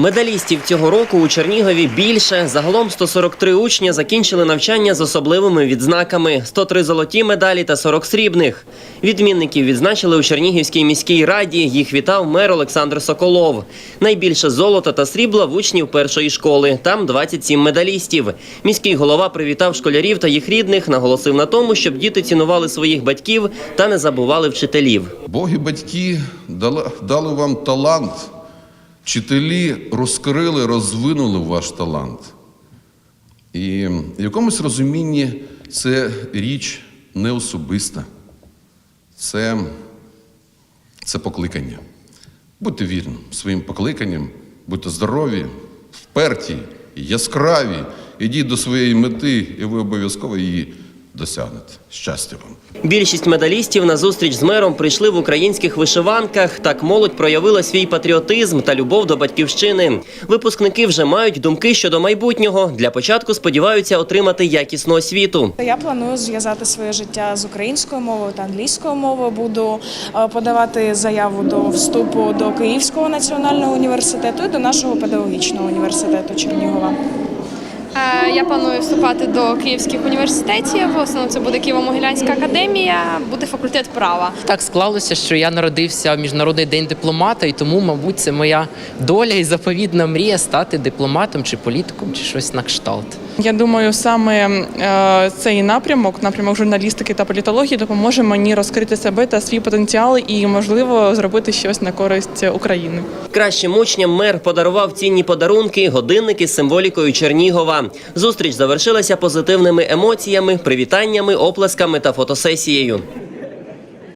Медалістів цього року у Чернігові більше. Загалом 143 учня закінчили навчання з особливими відзнаками: 103 золоті медалі та 40 срібних. Відмінників відзначили у Чернігівській міській раді. Їх вітав мер Олександр Соколов. Найбільше золота та срібла в учнів першої школи. Там 27 медалістів. Міський голова привітав школярів та їх рідних, наголосив на тому, щоб діти цінували своїх батьків та не забували вчителів. Боги батьки дали, вам талант. Вчителі розкрили, розвинули ваш талант. І в якомусь розумінні це річ не особиста. Це, це покликання. Будьте вірні своїм покликанням, будьте здорові, вперті, яскраві, ідіть до своєї мети, і ви обов'язково її досягнете. Щастя вам! Більшість медалістів на зустріч з мером прийшли в українських вишиванках. Так молодь проявила свій патріотизм та любов до батьківщини. Випускники вже мають думки щодо майбутнього. Для початку сподіваються отримати якісну освіту. Я планую зв'язати своє життя з українською мовою та англійською мовою. Буду е, подавати заяву до вступу до Київського національного університету і до нашого педагогічного університету Чернігова. Е, Я планую вступати до київських університетів. В основному це буде Києво-Могилянська академія, буде факультет права. Так склалося, що я народився в міжнародний день дипломата, і тому, мабуть, це моя доля і заповідна мрія стати дипломатом чи політиком, чи щось на кшталт. Я думаю, саме е, цей напрямок, напрямок журналістики та політології, допоможе мені розкрити себе та свій потенціал і, можливо, зробити щось на користь України. Кращим учням мер подарував цінні подарунки, годинники з символікою Чернігова. Зустріч завершилася позитивними емоціями, привітаннями, оплесками та фотосесією.